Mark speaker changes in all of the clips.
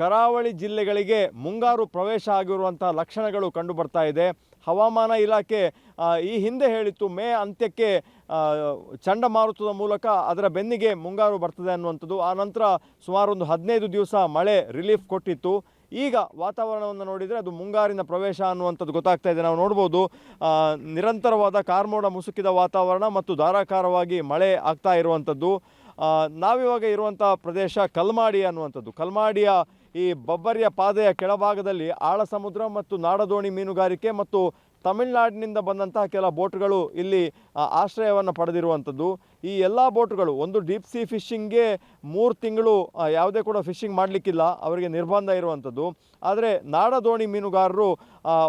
Speaker 1: ಕರಾವಳಿ ಜಿಲ್ಲೆಗಳಿಗೆ ಮುಂಗಾರು ಪ್ರವೇಶ ಆಗಿರುವಂತಹ ಲಕ್ಷಣಗಳು ಕಂಡು ಬರ್ತಾ ಇದೆ. ಹವಾಮಾನ ಇಲಾಖೆ ಈ ಹಿಂದೆ ಹೇಳಿತ್ತು ಮೇ ಅಂತ್ಯಕ್ಕೆ ಚಂಡಮಾರುತದ ಮೂಲಕ ಅದರ ಬೆನ್ನಿಗೆ ಮುಂಗಾರು ಬರ್ತದೆ ಅನ್ನುವಂಥದ್ದು. ಆ ನಂತರ ಸುಮಾರು ಒಂದು ಹದಿನೈದು ದಿವಸ ಮಳೆ ರಿಲೀಫ್ ಕೊಟ್ಟಿತ್ತು. ಈಗ ವಾತಾವರಣವನ್ನು ನೋಡಿದರೆ ಅದು ಮುಂಗಾರಿನ ಪ್ರವೇಶ ಅನ್ನುವಂಥದ್ದು ಗೊತ್ತಾಗ್ತಾ ಇದೆ. ನಾವು ನೋಡ್ಬೋದು ನಿರಂತರವಾದ ಕಾರ್ಮೋಡ ಮುಸುಕಿದ ವಾತಾವರಣ ಮತ್ತು ಧಾರಾಕಾರವಾಗಿ ಮಳೆ ಆಗ್ತಾ ಇರುವಂಥದ್ದು. ನಾವಿವಾಗ ಇರುವಂಥ ಪ್ರದೇಶ ಕಲ್ಮಾಡಿ ಅನ್ನುವಂಥದ್ದು. ಕಲ್ಮಾಡಿಯ ಈ ಬಬ್ಬರಿಯ ಪಾದೆಯ ಕೆಳಭಾಗದಲ್ಲಿ ಆಳ ಸಮುದ್ರ ಮತ್ತು ನಾಡದೋಣಿ ಮೀನುಗಾರಿಕೆ ಮತ್ತು ತಮಿಳುನಾಡಿನಿಂದ ಬಂದಂತಹ ಕೆಲ ಬೋಟ್ಗಳು ಇಲ್ಲಿ ಆಶ್ರಯವನ್ನು ಪಡೆದಿರುವಂಥದ್ದು. ಈ ಎಲ್ಲ ಬೋಟ್ಗಳು ಒಂದು ಡೀಪ್ ಸಿ ಫಿಶಿಂಗ್ಗೆ ಮೂರು ತಿಂಗಳು ಯಾವುದೇ ಕೂಡ ಫಿಶಿಂಗ್ ಮಾಡಲಿಕ್ಕಿಲ್ಲ, ಅವರಿಗೆ ನಿರ್ಬಂಧ ಇರುವಂಥದ್ದು. ಆದರೆ ನಾಡದೋಣಿ ಮೀನುಗಾರರು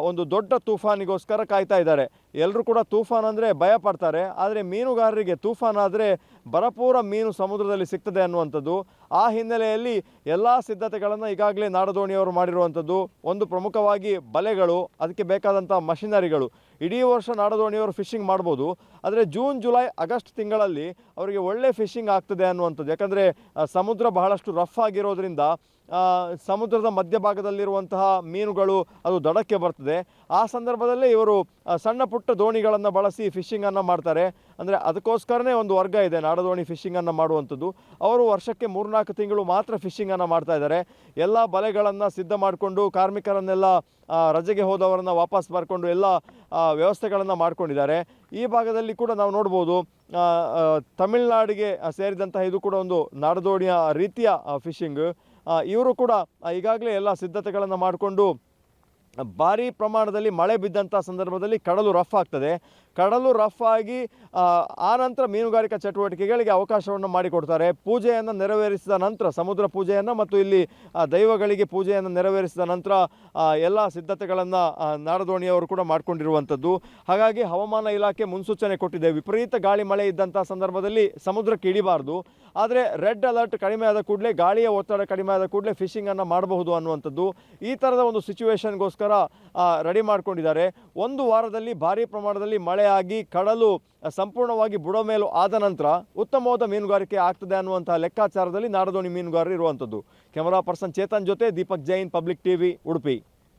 Speaker 1: ಒಂದು ದೊಡ್ಡ ತೂಫಾನಿಗೋಸ್ಕರ ಕಾಯ್ತಾ ಇದ್ದಾರೆ. ಎಲ್ಲರೂ ಕೂಡ ತೂಫಾನ್ ಅಂದರೆ ಭಯ ಪಡ್ತಾರೆ. ಆದರೆ ಮೀನುಗಾರರಿಗೆ ತೂಫಾನ್ ಆದರೆ ಬರಪೂರ ಮೀನು ಸಮುದ್ರದಲ್ಲಿ ಸಿಗ್ತದೆ ಅನ್ನುವಂಥದ್ದು. ಆ ಹಿನ್ನೆಲೆಯಲ್ಲಿ ಎಲ್ಲ ಸಿದ್ಧತೆಗಳನ್ನು ಈಗಾಗಲೇ ನಾಡದೋಣಿಯವರು ಮಾಡಿರುವಂಥದ್ದು. ಒಂದು ಪ್ರಮುಖವಾಗಿ ಬಲೆಗಳು, ಅದಕ್ಕೆ ಬೇಕಾದಂಥ ಮಷಿನರಿಗಳು. ಇಡೀ ವರ್ಷ ನಾಡದೋಣಿಯವರು ಫಿಶಿಂಗ್ ಮಾಡ್ಬೋದು. ಆದರೆ ಜೂನ್, ಜುಲೈ, ಆಗಸ್ಟ್ ತಿಂಗಳಲ್ಲಿ ಅವರಿಗೆ ಒಳ್ಳೆ ಫಿಶಿಂಗ್ ಆಗ್ತದೆ ಅನ್ನುವಂಥದ್ದು. ಯಾಕಂದರೆ ಸಮುದ್ರ ಬಹಳಷ್ಟು ರಫ್ ಆಗಿರೋದ್ರಿಂದ ಸಮುದ್ರದ ಮಧ್ಯಭಾಗದಲ್ಲಿರುವಂತಹ ಮೀನುಗಳು ಅದು ದಡಕ್ಕೆ ಬರ್ತದೆ. ಆ ಸಂದರ್ಭದಲ್ಲೇ ಇವರು ಸಣ್ಣ ಪುಟ್ಟ ದೋಣಿಗಳನ್ನು ಬಳಸಿ ಫಿಶಿಂಗನ್ನು ಮಾಡ್ತಾರೆ. ಅಂದರೆ ಅದಕ್ಕೋಸ್ಕರನೇ ಒಂದು ವರ್ಗ ಇದೆ, ನಾಡದೋಣಿ ಫಿಶಿಂಗನ್ನು ಮಾಡುವಂಥದ್ದು. ಅವರು ವರ್ಷಕ್ಕೆ ಮೂರ್ನಾಲ್ಕು ತಿಂಗಳು ಮಾತ್ರ ಫಿಶಿಂಗನ್ನು ಮಾಡ್ತಾ ಇದ್ದಾರೆ. ಎಲ್ಲ ಬಲೆಗಳನ್ನು ಸಿದ್ಧ ಮಾಡಿಕೊಂಡು, ಕಾರ್ಮಿಕರನ್ನೆಲ್ಲ ರಜೆಗೆ ಹೋದವರನ್ನು ವಾಪಸ್ ಬರ್ಕೊಂಡು ಎಲ್ಲ ವ್ಯವಸ್ಥೆಗಳನ್ನು ಮಾಡ್ಕೊಂಡಿದ್ದಾರೆ. ಈ ಭಾಗದಲ್ಲಿ ಕೂಡ ನಾವು ನೋಡ್ಬೋದು ತಮಿಳುನಾಡಿಗೆ ಸೇರಿದಂತಹ ಇದು ಕೂಡ ಒಂದು ನಾಡದೋಣಿಯ ರೀತಿಯ ಫಿಶಿಂಗ್ ಇವರು ಕೂಡ ಈಗಾಗಲೇ ಎಲ್ಲ ಸಿದ್ಧತೆಗಳನ್ನು ಮಾಡಿಕೊಂಡು, ಭಾರೀ ಪ್ರಮಾಣದಲ್ಲಿ ಮಳೆ ಬಿದ್ದಂಥ ಸಂದರ್ಭದಲ್ಲಿ ಕಡಲು ರಫ್ ಆಗ್ತದೆ. ಕಡಲು ರಫ್ ಆಗಿ ಆ, ನಂತರ ಮೀನುಗಾರಿಕಾ ಚಟುವಟಿಕೆಗಳಿಗೆ ಅವಕಾಶವನ್ನು ಮಾಡಿಕೊಡ್ತಾರೆ. ಪೂಜೆಯನ್ನು ನೆರವೇರಿಸಿದ ನಂತರ ಸಮುದ್ರ ಪೂಜೆಯನ್ನು ಮತ್ತು ಇಲ್ಲಿ ದೈವಗಳಿಗೆ ಪೂಜೆಯನ್ನು ನೆರವೇರಿಸಿದ ನಂತರ ಎಲ್ಲ ಸಿದ್ಧತೆಗಳನ್ನು ನಾಡದೋಣಿಯವರು ಕೂಡ ಮಾಡಿಕೊಂಡಿರುವಂಥದ್ದು. ಹಾಗಾಗಿ ಹವಾಮಾನ ಇಲಾಖೆ ಮುನ್ಸೂಚನೆ ಕೊಟ್ಟಿದೆ. ವಿಪರೀತ ಗಾಳಿ ಮಳೆ ಇದ್ದಂಥ ಸಂದರ್ಭದಲ್ಲಿ ಸಮುದ್ರಕ್ಕೆ ಇಳಿಬಾರ್ದು. ಆದರೆ ರೆಡ್ ಅಲರ್ಟ್ ಕಡಿಮೆ ಆದ ಕೂಡಲೇ ಗಾಳಿಯ ಒತ್ತಡ ಕಡಿಮೆ ಆದ ಕೂಡಲೇ ಫಿಶಿಂಗನ್ನು ಮಾಡಬಹುದು ಅನ್ನುವಂಥದ್ದು ಈ ಥರದ ಒಂದು ಸಿಚುವೇಶನ್ಗೋಸ್ಕರ ರೆಡಿ ಮಾಡ್ಕೊಂಡಿದ್ದಾರೆ. ಒಂದು ವಾರದಲ್ಲಿ ಭಾರಿ ಪ್ರಮಾಣದಲ್ಲಿ ಮಳೆ ಆಗಿ ಕಡಲು ಸಂಪೂರ್ಣವಾಗಿ ಸಂಪೂರ್ಣವಾಗಿ ಬುಡಮೇಲು ಆದ ನಂತರ ಉತ್ತಮವಾದ ಮೀನುಗಾರಿಕೆ ಆಗ್ತದೆ ಅನ್ನುವಂತಹ ಲೆಕ್ಕಾಚಾರದಲ್ಲಿ ನಾಡದೋಣಿ ಮೀನುಗಾರರು ಇರುವಂಥದ್ದು. ಕ್ಯಾಮರಾ ಪರ್ಸನ್ ಚೇತನ್ ಜೊತೆ ದೀಪಕ್ ಜೈನ್, ಪಬ್ಲಿಕ್ ಟಿವಿ, ಉಡುಪಿ.